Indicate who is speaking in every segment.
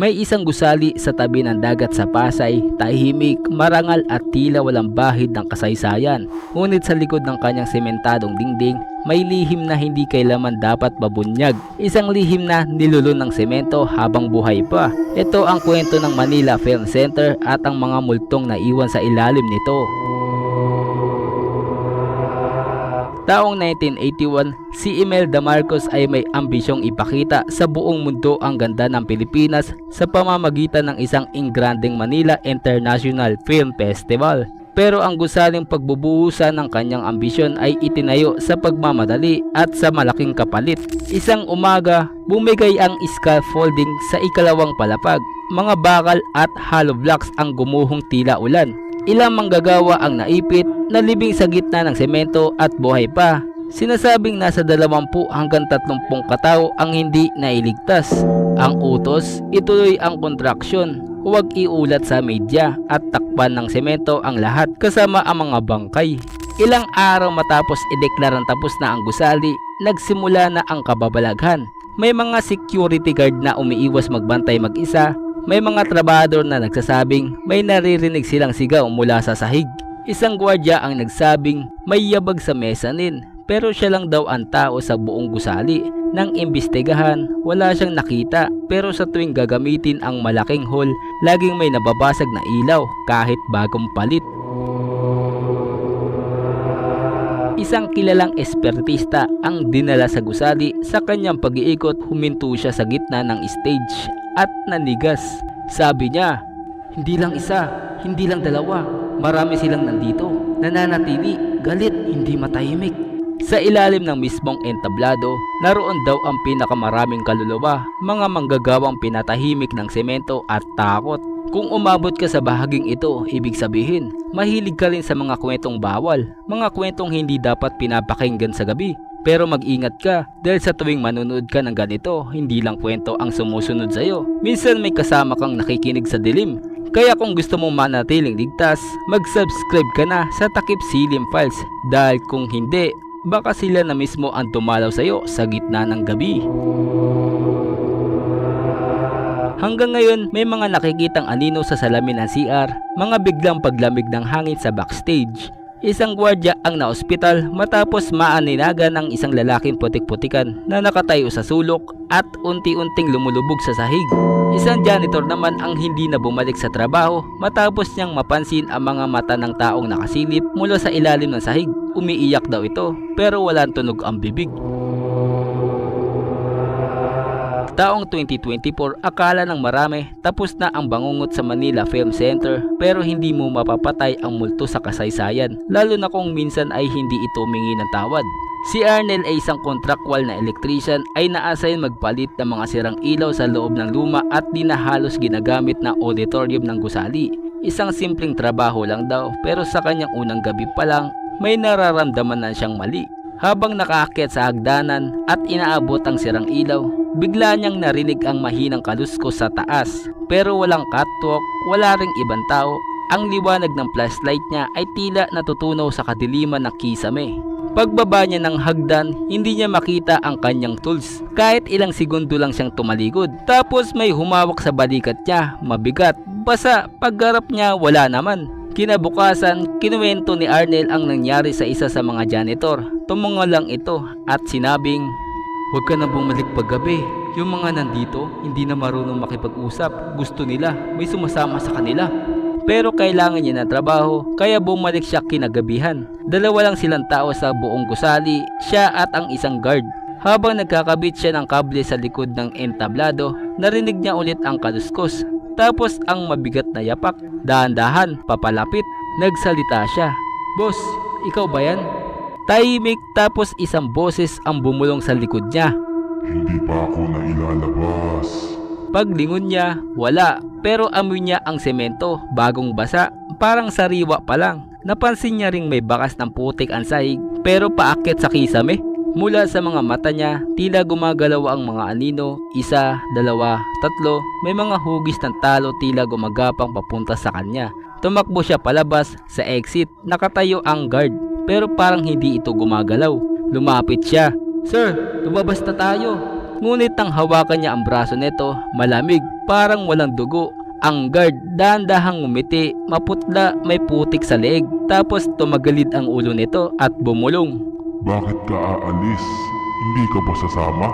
Speaker 1: May isang gusali sa tabi ng dagat sa Pasay, tahimik, marangal at tila walang bahid ng kasaysayan. Ngunit sa likod ng kanyang sementadong dingding, may lihim na hindi kailaman dapat babunyag. Isang lihim na nilulun ng semento habang buhay pa. Ito ang kwento ng Manila Film Center at ang mga multong na iwan sa ilalim nito. Taong 1981, si Imelda Marcos ay may ambisyong ipakita sa buong mundo ang ganda ng Pilipinas sa pamamagitan ng isang Ingranding Manila International Film Festival. Pero ang gusaling pagbubuhusan ng kanyang ambisyon ay itinayo sa pagmamadali at sa malaking kapalit. Isang umaga, bumigay ang scaffolding sa ikalawang palapag. Mga bakal at hollow blocks ang gumuhong tila ulan. Ilang manggagawa ang naipit na libing sa gitna ng semento at buhay pa. Sinasabing nasa 20 hanggang 30 katao ang hindi nailigtas. Ang utos, ituloy ang kontraksyon. Huwag iulat sa media at takpan ng semento ang lahat kasama ang mga bangkay. Ilang araw matapos ideklarang tapos na ang gusali, nagsimula na ang kababalaghan. May mga security guard na umiiwas magbantay mag-isa may mga trabador na nagsasabing may naririnig silang sigaw mula sa sahig. Isang gwardya ang nagsabing may yabag sa mesanin pero siya lang daw ang tao sa buong gusali. Nang imbestigahan, wala siyang nakita pero sa tuwing gagamitin ang malaking hall, laging may nababasag na ilaw kahit bagong palit. Isang kilalang espertista ang dinala sa gusali sa kanyang pag-iikot huminto siya sa gitna ng stage at nanigas. Sabi niya, hindi lang isa, hindi lang dalawa, marami silang nandito, nananatili, galit, hindi matahimik. Sa ilalim ng mismong entablado, naroon daw ang pinakamaraming kaluluwa, mga manggagawang pinatahimik ng semento at takot. Kung umabot ka sa bahaging ito, ibig sabihin, mahilig ka rin sa mga kwentong bawal, mga kwentong hindi dapat pinapakinggan sa gabi. Pero mag-ingat ka dahil sa tuwing manunood ka ng ganito, hindi lang kwento ang sumusunod sa'yo. Minsan may kasama kang nakikinig sa dilim. Kaya kung gusto mong manatiling ligtas, mag-subscribe ka na sa Takip Silim Files dahil kung hindi, baka sila na mismo ang dumalaw sa'yo sa gitna ng gabi. Hanggang ngayon, may mga nakikitang anino sa salamin ng CR, mga biglang paglamig ng hangin sa backstage. Isang gwardya ang naospital matapos maaninagan ng isang lalaking putik-putikan na nakatayo sa sulok at unti-unting lumulubog sa sahig. Isang janitor naman ang hindi na bumalik sa trabaho matapos niyang mapansin ang mga mata ng taong nakasilip mula sa ilalim ng sahig. Umiiyak daw ito pero walang tunog ang bibig. Taong 2024, akala ng marami tapos na ang bangungot sa Manila Film Center pero hindi mo mapapatay ang multo sa kasaysayan lalo na kung minsan ay hindi ito humingi ng tawad. Si Arnel ay isang contractual na electrician ay na-assign magpalit ng mga sirang ilaw sa loob ng luma at di na halos ginagamit na auditorium ng gusali. Isang simpleng trabaho lang daw pero sa kanyang unang gabi pa lang may nararamdaman na siyang mali. Habang nakaakyat sa hagdanan at inaabot ang sirang ilaw, bigla niyang narinig ang mahinang kaluskos sa taas. Pero walang catwalk, wala ring ibang tao. Ang liwanag ng flashlight niya ay tila natutunaw sa kadiliman ng kisame. Pagbaba niya ng hagdan, hindi niya makita ang kanyang tools. Kahit ilang segundo lang siyang tumalikod. Tapos may humawak sa balikat niya, mabigat. Basa, paggarap niya wala naman. Kinabukasan, kinuwento ni Arnel ang nangyari sa isa sa mga janitor. Tumungo lang ito at sinabing, Huwag ka na bumalik paggabi. Yung mga nandito, hindi na marunong makipag-usap. Gusto nila, may sumasama sa kanila. Pero kailangan niya ng trabaho, kaya bumalik siya kinagabihan. Dalawa lang silang tao sa buong gusali, siya at ang isang guard. Habang nagkakabit siya ng kable sa likod ng entablado, narinig niya ulit ang kaluskos. Tapos ang mabigat na yapak, dahan-dahan, papalapit. Nagsalita siya. Boss, ikaw ba yan? Tahimik tapos isang boses ang bumulong sa likod niya.
Speaker 2: Hindi pa ako nailalabas.
Speaker 1: Paglingon niya, wala. Pero amoy niya ang semento, bagong basa, parang sariwa pa lang. Napansin niya ring may bakas ng putik ang sahig, pero paakit sa kisame. Mula sa mga mata niya, tila gumagalaw ang mga anino, isa, dalawa, tatlo, may mga hugis ng talo tila gumagapang papunta sa kanya. Tumakbo siya palabas sa exit, nakatayo ang guard, pero parang hindi ito gumagalaw. Lumapit siya. Sir, lumabas na tayo. Ngunit nang hawakan niya ang braso nito, malamig, parang walang dugo. Ang guard dahan-dahang ngumiti, maputla, may putik sa leeg, tapos tumagalid ang ulo nito at bumulong.
Speaker 2: Bakit ka aalis? Hindi ka ba sasama?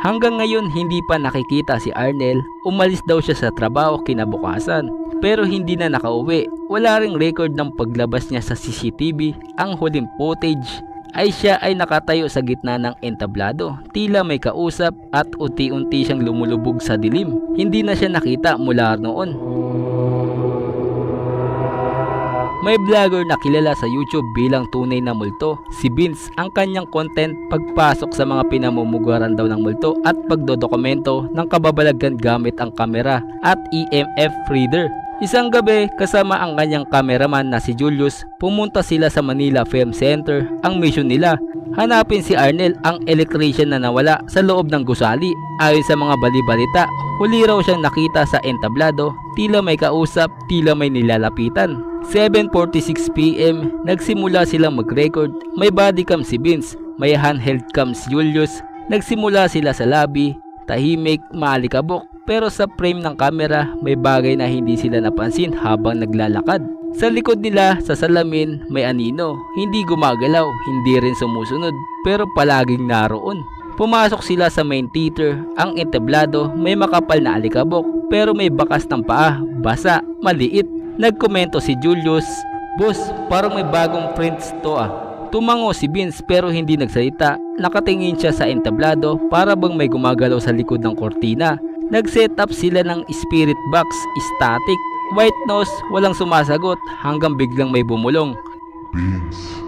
Speaker 1: Hanggang ngayon hindi pa nakikita si Arnel, umalis daw siya sa trabaho kinabukasan. Pero hindi na nakauwi, wala ring record ng paglabas niya sa CCTV. Ang huling footage ay siya ay nakatayo sa gitna ng entablado. Tila may kausap at unti-unti siyang lumulubog sa dilim. Hindi na siya nakita mula noon. May vlogger na kilala sa YouTube bilang tunay na multo. Si Vince, ang kanyang content pagpasok sa mga pinamumugaran daw ng multo at pagdodokumento ng kababalagan gamit ang kamera at EMF reader. Isang gabi, kasama ang kanyang cameraman na si Julius, pumunta sila sa Manila Film Center. Ang mission nila, hanapin si Arnel, ang electrician na nawala sa loob ng gusali. Ayon sa mga balibalita, huli raw siyang nakita sa entablado, tila may kausap, tila may nilalapitan. 7.46pm, nagsimula silang mag-record. May bodycam si Vince, may handheld cam si Julius. Nagsimula sila sa lobby, tahimik, maalikabok. Pero sa frame ng camera, may bagay na hindi sila napansin habang naglalakad. Sa likod nila, sa salamin, may anino. Hindi gumagalaw, hindi rin sumusunod, pero palaging naroon. Pumasok sila sa main theater, ang entablado, may makapal na alikabok, pero may bakas ng paa, basa, maliit. Nagkomento si Julius, Boss, parang may bagong prints to ah. Tumango si Vince pero hindi nagsalita. Nakatingin siya sa entablado para bang may gumagalaw sa likod ng kortina. Nag-set up sila ng spirit box, static. White nose, walang sumasagot hanggang biglang may bumulong.
Speaker 2: Vince,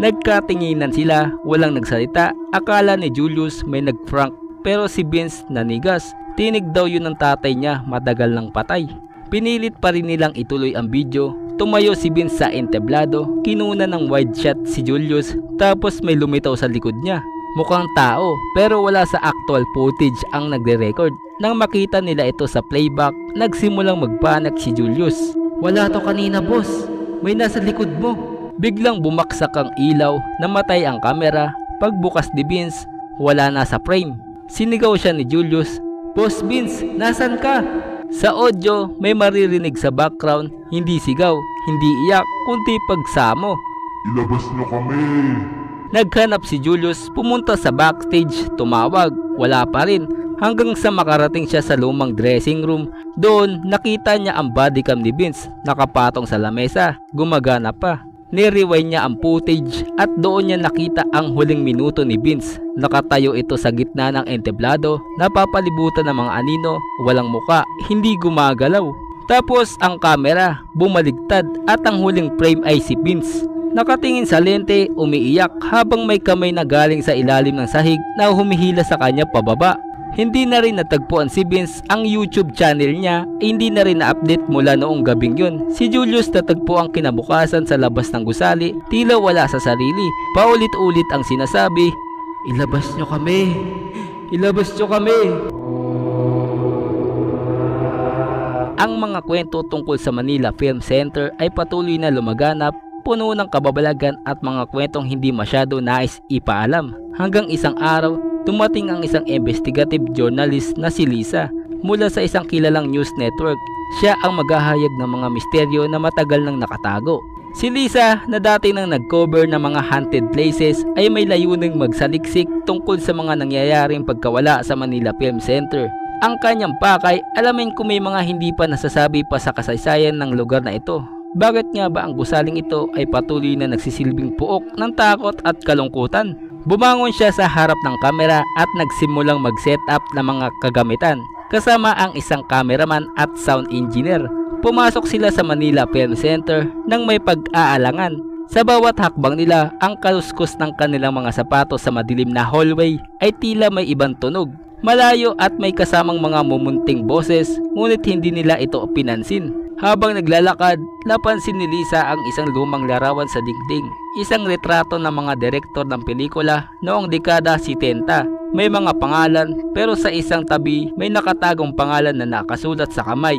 Speaker 1: Nagkatinginan sila, walang nagsalita. Akala ni Julius may nag-prank pero si Vince nanigas. Tinig daw yun ng tatay niya matagal ng patay. Pinilit pa rin nilang ituloy ang video. Tumayo si Vince sa entablado, kinuna ng wide shot si Julius tapos may lumitaw sa likod niya. Mukhang tao pero wala sa actual footage ang nagre-record. Nang makita nila ito sa playback, nagsimulang magpanak si Julius. Wala to kanina boss, may nasa likod mo. Biglang bumaksak ang ilaw, namatay ang kamera. Pagbukas ni Vince, wala na sa frame. Sinigaw siya ni Julius, Boss Vince, nasan ka? Sa audio, may maririnig sa background, hindi sigaw, hindi iyak, kundi pagsamo.
Speaker 2: ilabas niyo kami.
Speaker 1: Naghanap si Julius, pumunta sa backstage, tumawag, wala pa rin. Hanggang sa makarating siya sa lumang dressing room, doon nakita niya ang bodycam ni Vince, nakapatong sa lamesa, gumagana pa. Nirewind niya ang footage at doon niya nakita ang huling minuto ni Vince. Nakatayo ito sa gitna ng entablado, napapalibutan ng mga anino, walang muka, hindi gumagalaw. Tapos ang kamera, bumaligtad at ang huling frame ay si Vince. Nakatingin sa lente, umiiyak habang may kamay na galing sa ilalim ng sahig na humihila sa kanya pababa. Hindi na rin natagpuan si Vince ang YouTube channel niya hindi na rin na-update mula noong gabing yun. Si Julius natagpo ang kinabukasan sa labas ng gusali, tila wala sa sarili. Paulit-ulit ang sinasabi, Ilabas nyo kami! Ilabas nyo kami! Ang mga kwento tungkol sa Manila Film Center ay patuloy na lumaganap puno ng kababalagan at mga kwentong hindi masyado nais ipaalam. Hanggang isang araw, dumating ang isang investigative journalist na si Lisa mula sa isang kilalang news network. Siya ang maghahayag ng mga misteryo na matagal nang nakatago. Si Lisa na dati nang nag-cover ng mga haunted places ay may layuning magsaliksik tungkol sa mga nangyayaring pagkawala sa Manila Film Center. Ang kanyang pakay, alamin kung may mga hindi pa nasasabi pa sa kasaysayan ng lugar na ito. Bakit nga ba ang gusaling ito ay patuloy na nagsisilbing puok ng takot at kalungkutan? Bumangon siya sa harap ng kamera at nagsimulang mag-set up ng mga kagamitan kasama ang isang cameraman at sound engineer. Pumasok sila sa Manila Film Center nang may pag-aalangan. Sa bawat hakbang nila, ang kaluskos ng kanilang mga sapatos sa madilim na hallway ay tila may ibang tunog. Malayo at may kasamang mga mumunting boses, ngunit hindi nila ito pinansin. Habang naglalakad, napansin ni Lisa ang isang lumang larawan sa dingding. Isang retrato ng mga direktor ng pelikula noong dekada 70. May mga pangalan pero sa isang tabi may nakatagong pangalan na nakasulat sa kamay.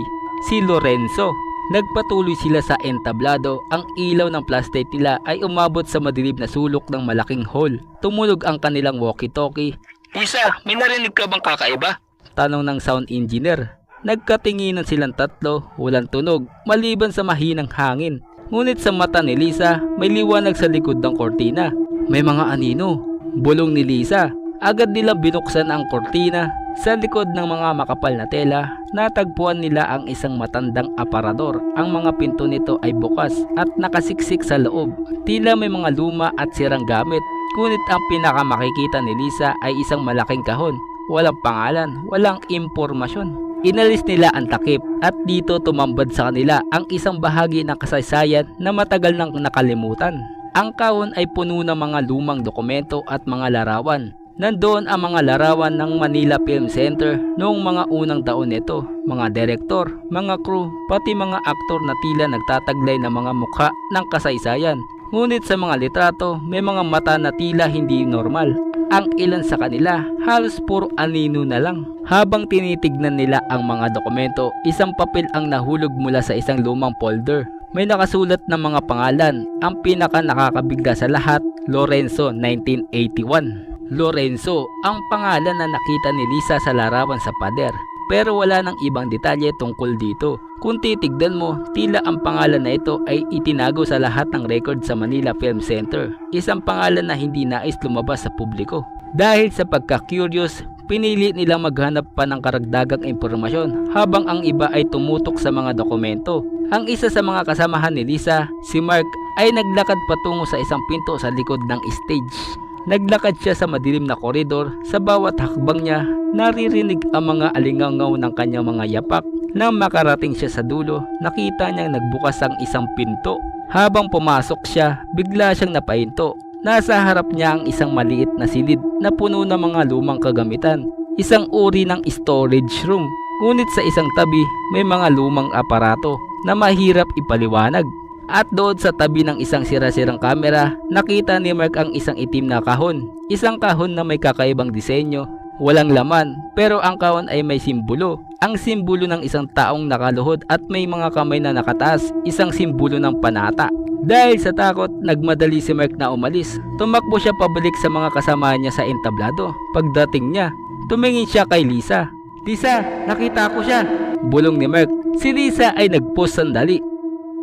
Speaker 1: Si Lorenzo. Nagpatuloy sila sa entablado. Ang ilaw ng flashlight nila ay umabot sa madilim na sulok ng malaking hall. Tumulog ang kanilang walkie-talkie Lisa, may narinig ka bang kakaiba? Tanong ng sound engineer. Nagkatinginan silang tatlo, walang tunog, maliban sa mahinang hangin. Ngunit sa mata ni Lisa, may liwanag sa likod ng kortina. May mga anino. Bulong ni Lisa. Agad nilang binuksan ang kortina. Sa likod ng mga makapal na tela, natagpuan nila ang isang matandang aparador. Ang mga pinto nito ay bukas at nakasiksik sa loob. Tila may mga luma at sirang gamit. Ngunit ang pinakamakikita ni Lisa ay isang malaking kahon. Walang pangalan, walang impormasyon. Inalis nila ang takip at dito tumambad sa kanila ang isang bahagi ng kasaysayan na matagal nang nakalimutan. Ang kahon ay puno ng mga lumang dokumento at mga larawan. Nandoon ang mga larawan ng Manila Film Center noong mga unang taon nito, mga direktor, mga crew, pati mga aktor na tila nagtataglay ng mga mukha ng kasaysayan. Ngunit sa mga litrato, may mga mata na tila hindi normal. Ang ilan sa kanila, halos puro anino na lang. Habang tinitignan nila ang mga dokumento, isang papel ang nahulog mula sa isang lumang folder. May nakasulat ng mga pangalan. Ang pinaka nakakabigla sa lahat, Lorenzo 1981. Lorenzo, ang pangalan na nakita ni Lisa sa larawan sa pader. Pero wala nang ibang detalye tungkol dito. Kung titigdan mo, tila ang pangalan na ito ay itinago sa lahat ng record sa Manila Film Center. Isang pangalan na hindi nais lumabas sa publiko. Dahil sa pagka-curious, pinili nilang maghanap pa ng karagdagang impormasyon habang ang iba ay tumutok sa mga dokumento. Ang isa sa mga kasamahan ni Lisa, si Mark, ay naglakad patungo sa isang pinto sa likod ng stage. Naglakad siya sa madilim na koridor. Sa bawat hakbang niya, naririnig ang mga alingangaw ng kanyang mga yapak. Nang makarating siya sa dulo, nakita niyang nagbukas ang isang pinto. Habang pumasok siya, bigla siyang napahinto. Nasa harap niya ang isang maliit na silid na puno ng mga lumang kagamitan. Isang uri ng storage room. Ngunit sa isang tabi, may mga lumang aparato na mahirap ipaliwanag. At doon sa tabi ng isang sira-sirang kamera, nakita ni Mark ang isang itim na kahon. Isang kahon na may kakaibang disenyo, walang laman, pero ang kahon ay may simbolo. Ang simbolo ng isang taong nakaluhod at may mga kamay na nakataas, isang simbolo ng panata. Dahil sa takot, nagmadali si Mark na umalis. Tumakbo siya pabalik sa mga kasama niya sa entablado. Pagdating niya, tumingin siya kay Lisa. Lisa, nakita ko siya. Bulong ni Mark. Si Lisa ay nagpost sandali.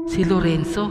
Speaker 1: Si Lorenzo.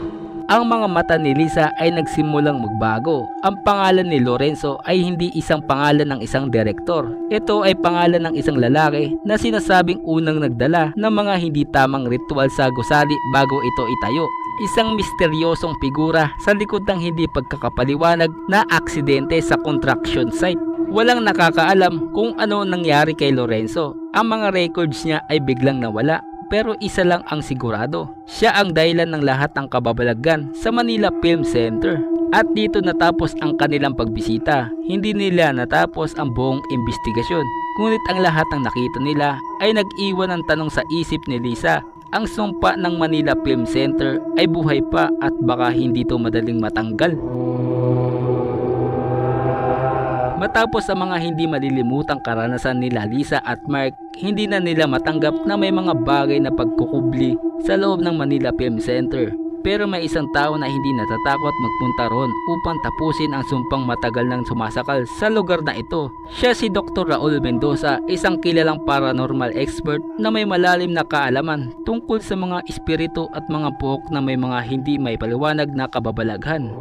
Speaker 1: Ang mga mata ni Lisa ay nagsimulang magbago. Ang pangalan ni Lorenzo ay hindi isang pangalan ng isang direktor. Ito ay pangalan ng isang lalaki na sinasabing unang nagdala ng mga hindi tamang ritual sa gusali bago ito itayo. Isang misteryosong figura sa likod ng hindi pagkakapaliwanag na aksidente sa construction site. Walang nakakaalam kung ano nangyari kay Lorenzo. Ang mga records niya ay biglang nawala pero isa lang ang sigurado. Siya ang dahilan ng lahat ng kababalagan sa Manila Film Center. At dito natapos ang kanilang pagbisita. Hindi nila natapos ang buong investigasyon. Ngunit ang lahat ng nakita nila ay nag-iwan ng tanong sa isip ni Lisa. Ang sumpa ng Manila Film Center ay buhay pa at baka hindi to madaling matanggal. Matapos sa mga hindi malilimutang karanasan nila Lisa at Mark, hindi na nila matanggap na may mga bagay na pagkukubli sa loob ng Manila Film Center. Pero may isang tao na hindi natatakot magpunta roon upang tapusin ang sumpang matagal nang sumasakal sa lugar na ito. Siya si Dr. Raul Mendoza, isang kilalang paranormal expert na may malalim na kaalaman tungkol sa mga espiritu at mga puok na may mga hindi may paliwanag na kababalaghan.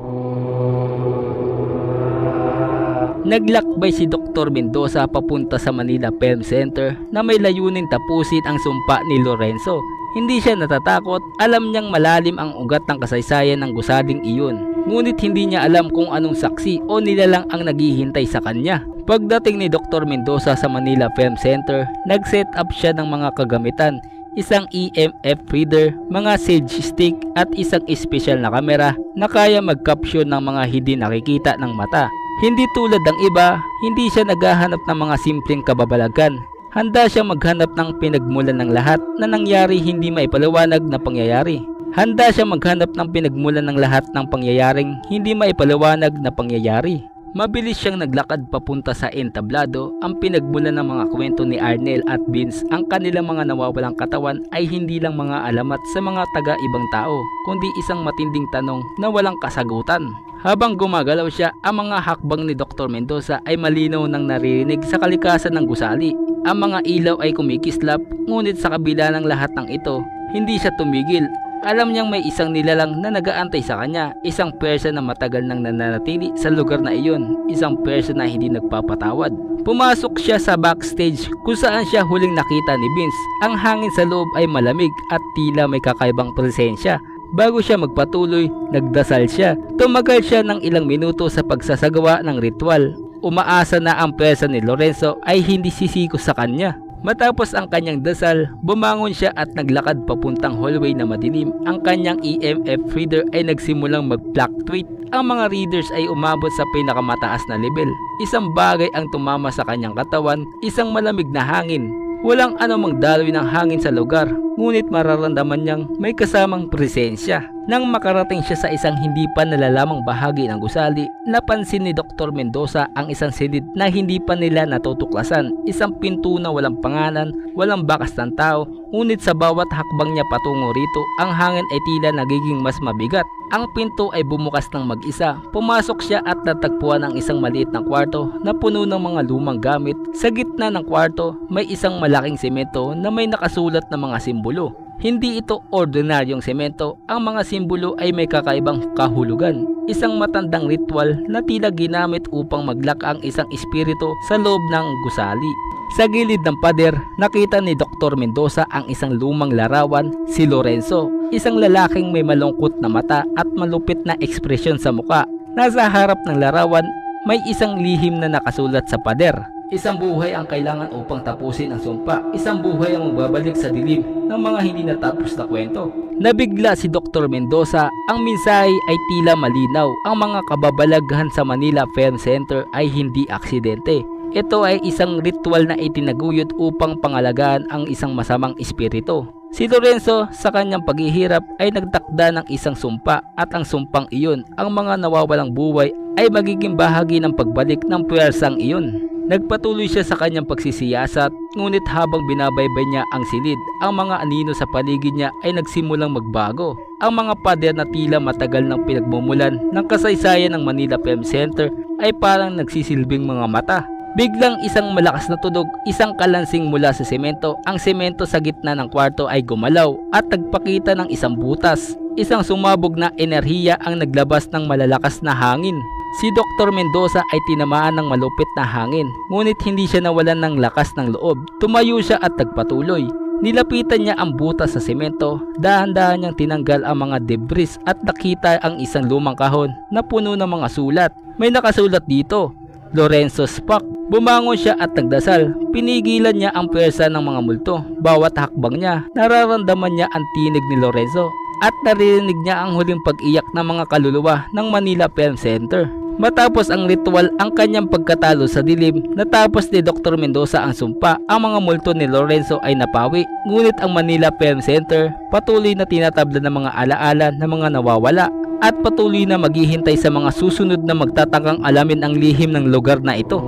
Speaker 1: Naglakbay si Dr. Mendoza papunta sa Manila Film Center na may layunin tapusin ang sumpa ni Lorenzo. Hindi siya natatakot, alam niyang malalim ang ugat ng kasaysayan ng gusading iyon. Ngunit hindi niya alam kung anong saksi o nilalang ang naghihintay sa kanya. Pagdating ni Dr. Mendoza sa Manila Film Center, nag-set up siya ng mga kagamitan isang EMF reader, mga sage stick at isang espesyal na kamera na kaya mag-caption ng mga hindi nakikita ng mata. Hindi tulad ng iba, hindi siya naghahanap ng mga simpleng kababalagan. Handa siya maghanap ng pinagmulan ng lahat na nangyari hindi maipaliwanag na pangyayari. Handa siya maghanap ng pinagmulan ng lahat ng pangyayaring hindi maipaliwanag na pangyayari. Mabilis siyang naglakad papunta sa entablado ang pinagmulan ng mga kwento ni Arnel at Vince ang kanilang mga nawawalang katawan ay hindi lang mga alamat sa mga taga-ibang tao kundi isang matinding tanong na walang kasagutan. Habang gumagalaw siya, ang mga hakbang ni Dr. Mendoza ay malinaw nang naririnig sa kalikasan ng gusali. Ang mga ilaw ay kumikislap, ngunit sa kabila ng lahat ng ito, hindi siya tumigil alam niyang may isang nilalang na nagaantay sa kanya, isang person na matagal nang nananatili sa lugar na iyon, isang person na hindi nagpapatawad. Pumasok siya sa backstage kung saan siya huling nakita ni Vince. Ang hangin sa loob ay malamig at tila may kakaibang presensya. Bago siya magpatuloy, nagdasal siya. Tumagal siya ng ilang minuto sa pagsasagawa ng ritual. Umaasa na ang pwersa ni Lorenzo ay hindi sisiko sa kanya. Matapos ang kanyang dasal, bumangon siya at naglakad papuntang hallway na madilim. Ang kanyang EMF reader ay nagsimulang mag-fluctuate. Ang mga readers ay umabot sa pinakamataas na level. Isang bagay ang tumama sa kanyang katawan, isang malamig na hangin. Walang anumang daloy ng hangin sa lugar, ngunit mararamdaman niyang may kasamang presensya. Nang makarating siya sa isang hindi pa nalalamang bahagi ng gusali, napansin ni Dr. Mendoza ang isang silid na hindi pa nila natutuklasan. Isang pinto na walang pangalan, walang bakas ng tao, ngunit sa bawat hakbang niya patungo rito, ang hangin ay tila nagiging mas mabigat. Ang pinto ay bumukas ng mag-isa. Pumasok siya at natagpuan ang isang maliit na kwarto na puno ng mga lumang gamit. Sa gitna ng kwarto, may isang malaking semento na may nakasulat na mga simbolo. Hindi ito ordinaryong semento, ang mga simbolo ay may kakaibang kahulugan. Isang matandang ritual na tila ginamit upang maglak ang isang espiritu sa loob ng gusali. Sa gilid ng pader, nakita ni Dr. Mendoza ang isang lumang larawan, si Lorenzo, isang lalaking may malungkot na mata at malupit na ekspresyon sa muka. Nasa harap ng larawan, may isang lihim na nakasulat sa pader. Isang buhay ang kailangan upang tapusin ang sumpa. Isang buhay ang magbabalik sa dilim ng mga hindi natapos na kwento. Nabigla si Dr. Mendoza, ang mensahe ay tila malinaw. Ang mga kababalaghan sa Manila Film Center ay hindi aksidente. Ito ay isang ritual na itinaguyod upang pangalagaan ang isang masamang espiritu. Si Lorenzo sa kanyang paghihirap ay nagtakda ng isang sumpa at ang sumpang iyon, ang mga nawawalang buhay ay magiging bahagi ng pagbalik ng puwersang iyon. Nagpatuloy siya sa kanyang pagsisiyasat, ngunit habang binabaybay niya ang silid, ang mga anino sa paligid niya ay nagsimulang magbago. Ang mga pader na tila matagal nang pinagmumulan ng kasaysayan ng Manila Film Center ay parang nagsisilbing mga mata. Biglang isang malakas na tunog, isang kalansing mula sa semento. Ang semento sa gitna ng kwarto ay gumalaw at nagpakita ng isang butas. Isang sumabog na enerhiya ang naglabas ng malalakas na hangin. Si Dr. Mendoza ay tinamaan ng malupit na hangin, ngunit hindi siya nawalan ng lakas ng loob. Tumayo siya at nagpatuloy. Nilapitan niya ang butas sa semento, dahan-dahan niyang tinanggal ang mga debris at nakita ang isang lumang kahon na puno ng mga sulat. May nakasulat dito, Lorenzo Spock. Bumangon siya at nagdasal. Pinigilan niya ang pwersa ng mga multo. Bawat hakbang niya, nararamdaman niya ang tinig ni Lorenzo at naririnig niya ang huling pag-iyak ng mga kaluluwa ng Manila Film Center. Matapos ang ritual ang kanyang pagkatalo sa dilim, natapos ni Dr. Mendoza ang sumpa, ang mga multo ni Lorenzo ay napawi. Ngunit ang Manila Film Center patuloy na tinatabla ng mga alaala ng mga nawawala at patuloy na maghihintay sa mga susunod na magtatakang alamin ang lihim ng lugar na ito.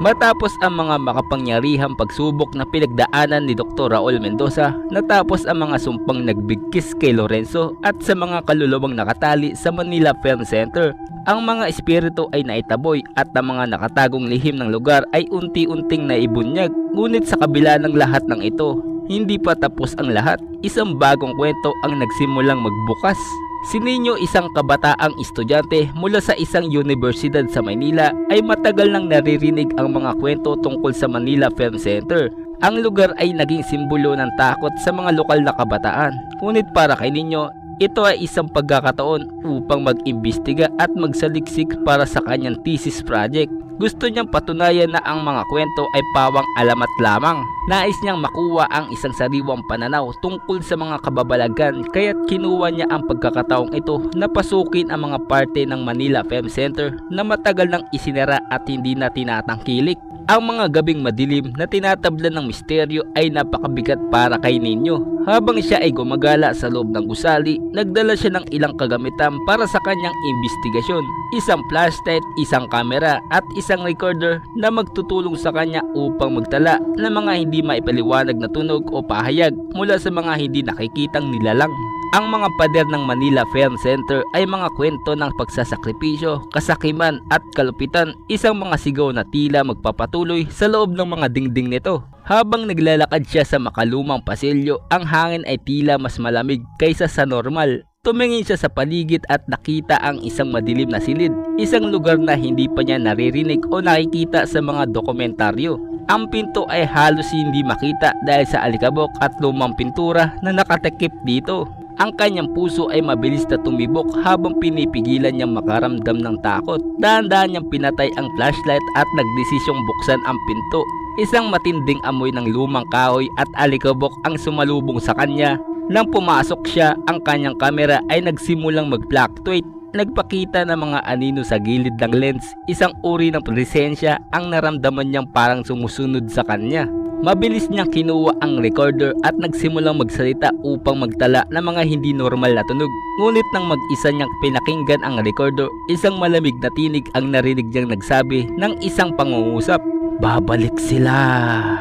Speaker 1: Matapos ang mga makapangyarihang pagsubok na pinagdaanan ni Dr. Raul Mendoza, natapos ang mga sumpang nagbigkis kay Lorenzo at sa mga kaluluwang nakatali sa Manila Film Center. Ang mga espiritu ay naitaboy at ang mga nakatagong lihim ng lugar ay unti-unting naibunyag. Ngunit sa kabila ng lahat ng ito, hindi pa tapos ang lahat. Isang bagong kwento ang nagsimulang magbukas. Si Nino, isang kabataang estudyante mula sa isang universidad sa Maynila ay matagal nang naririnig ang mga kwento tungkol sa Manila Film Center. Ang lugar ay naging simbolo ng takot sa mga lokal na kabataan. Ngunit para kay Nino, ito ay isang pagkakataon upang mag-imbestiga at magsaliksik para sa kanyang thesis project. Gusto niyang patunayan na ang mga kwento ay pawang alamat lamang. Nais niyang makuha ang isang sariwang pananaw tungkol sa mga kababalagan kaya't kinuha niya ang pagkakataong ito na pasukin ang mga parte ng Manila Film Center na matagal nang isinara at hindi na tinatangkilik. Ang mga gabing madilim na tinatablan ng misteryo ay napakabigat para kay Ninyo. Habang siya ay gumagala sa loob ng gusali, nagdala siya ng ilang kagamitan para sa kanyang investigasyon. Isang flashlight, isang kamera at isang recorder na magtutulong sa kanya upang magtala ng mga hindi maipaliwanag na tunog o pahayag mula sa mga hindi nakikitang nilalang. Ang mga pader ng Manila Film Center ay mga kwento ng pagsasakripisyo, kasakiman at kalupitan, isang mga sigaw na tila magpapatuloy sa loob ng mga dingding nito. Habang naglalakad siya sa makalumang pasilyo, ang hangin ay tila mas malamig kaysa sa normal. Tumingin siya sa paligid at nakita ang isang madilim na silid, isang lugar na hindi pa niya naririnig o nakikita sa mga dokumentaryo. Ang pinto ay halos hindi makita dahil sa alikabok at lumang pintura na nakatakip dito. Ang kanyang puso ay mabilis na tumibok habang pinipigilan niyang makaramdam ng takot. Dahan-dahan niyang pinatay ang flashlight at nagdesisyong buksan ang pinto. Isang matinding amoy ng lumang kahoy at alikabok ang sumalubong sa kanya. Nang pumasok siya, ang kanyang kamera ay nagsimulang mag-fluctuate. Nagpakita ng mga anino sa gilid ng lens, isang uri ng presensya ang naramdaman niyang parang sumusunod sa kanya. Mabilis niyang kinuha ang recorder at nagsimulang magsalita upang magtala ng mga hindi normal na tunog. Ngunit nang mag-isa niyang pinakinggan ang recorder, isang malamig na tinig ang narinig niyang nagsabi ng isang pangungusap. Babalik sila.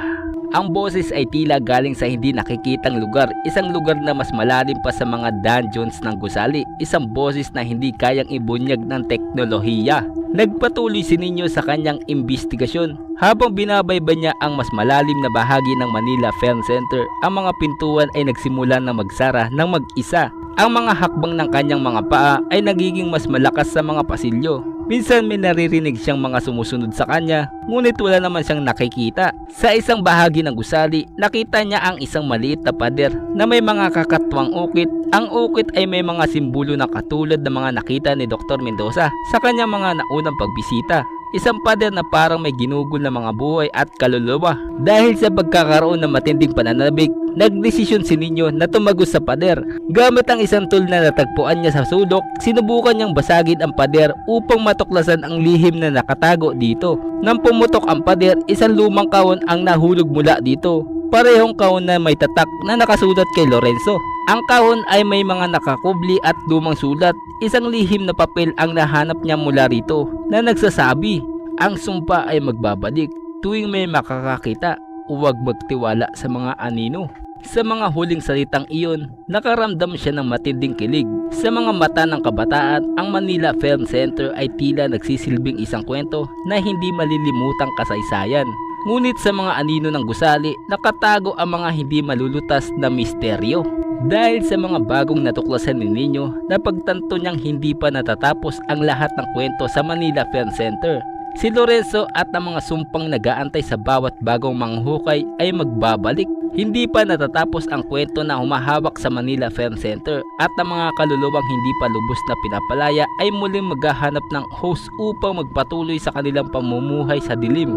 Speaker 1: Ang boses ay tila galing sa hindi nakikitang lugar, isang lugar na mas malalim pa sa mga dungeons ng gusali, isang boses na hindi kayang ibunyag ng teknolohiya. Nagpatuloy si Ninyo sa kanyang investigasyon. Habang binabayba niya ang mas malalim na bahagi ng Manila Film Center, ang mga pintuan ay nagsimula na magsara ng mag-isa. Ang mga hakbang ng kanyang mga paa ay nagiging mas malakas sa mga pasilyo. Minsan may naririnig siyang mga sumusunod sa kanya, ngunit wala naman siyang nakikita. Sa isang bahagi ng gusali, nakita niya ang isang maliit na pader na may mga kakatwang ukit. Ang ukit ay may mga simbolo na katulad ng mga nakita ni Dr. Mendoza sa kanyang mga naunang pagbisita. Isang pader na parang may ginugol na mga buhay at kaluluwa. Dahil sa pagkakaroon ng matinding pananabik, nagdesisyon si Ninyo na tumagos sa pader. Gamit ang isang tool na natagpuan niya sa sulok, sinubukan niyang basagin ang pader upang matuklasan ang lihim na nakatago dito. Nang pumutok ang pader, isang lumang kahon ang nahulog mula dito. Parehong kahon na may tatak na nakasulat kay Lorenzo. Ang kahon ay may mga nakakubli at lumang sulat. Isang lihim na papel ang nahanap niya mula rito na nagsasabi, ang sumpa ay magbabalik tuwing may makakakita. Huwag magtiwala sa mga anino. Sa mga huling salitang iyon, nakaramdam siya ng matinding kilig. Sa mga mata ng kabataan, ang Manila Film Center ay tila nagsisilbing isang kwento na hindi malilimutang kasaysayan. Ngunit sa mga anino ng gusali, nakatago ang mga hindi malulutas na misteryo. Dahil sa mga bagong natuklasan ni Nino, napagtanto niyang hindi pa natatapos ang lahat ng kwento sa Manila Film Center. Si Lorenzo at ang mga sumpang nagaantay sa bawat bagong manghukay ay magbabalik. Hindi pa natatapos ang kwento na humahawak sa Manila Film Center at ang mga kaluluwang hindi pa lubos na pinapalaya ay muling maghahanap ng host upang magpatuloy sa kanilang pamumuhay sa dilim.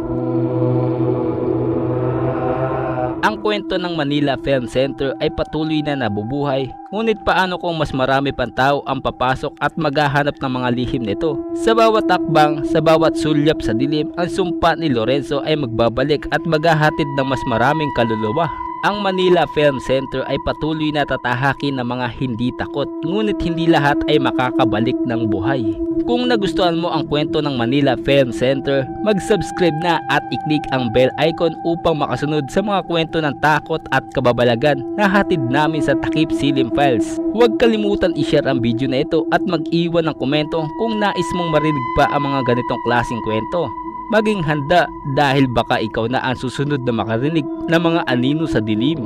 Speaker 1: Ang kwento ng Manila Film Center ay patuloy na nabubuhay. Ngunit paano kung mas marami pang tao ang papasok at maghahanap ng mga lihim nito? Sa bawat takbang, sa bawat sulyap sa dilim, ang sumpa ni Lorenzo ay magbabalik at maghahatid ng mas maraming kaluluwa. Ang Manila Film Center ay patuloy na tatahakin ng mga hindi takot, ngunit hindi lahat ay makakabalik ng buhay. Kung nagustuhan mo ang kwento ng Manila Film Center, mag-subscribe na at i-click ang bell icon upang makasunod sa mga kwento ng takot at kababalagan na hatid namin sa Takip Silim Files. Huwag kalimutan i-share ang video na ito at mag-iwan ng komento kung nais mong marinig pa ang mga ganitong klaseng kwento. Maging handa dahil baka ikaw na ang susunod na makarinig ng mga anino sa dilim.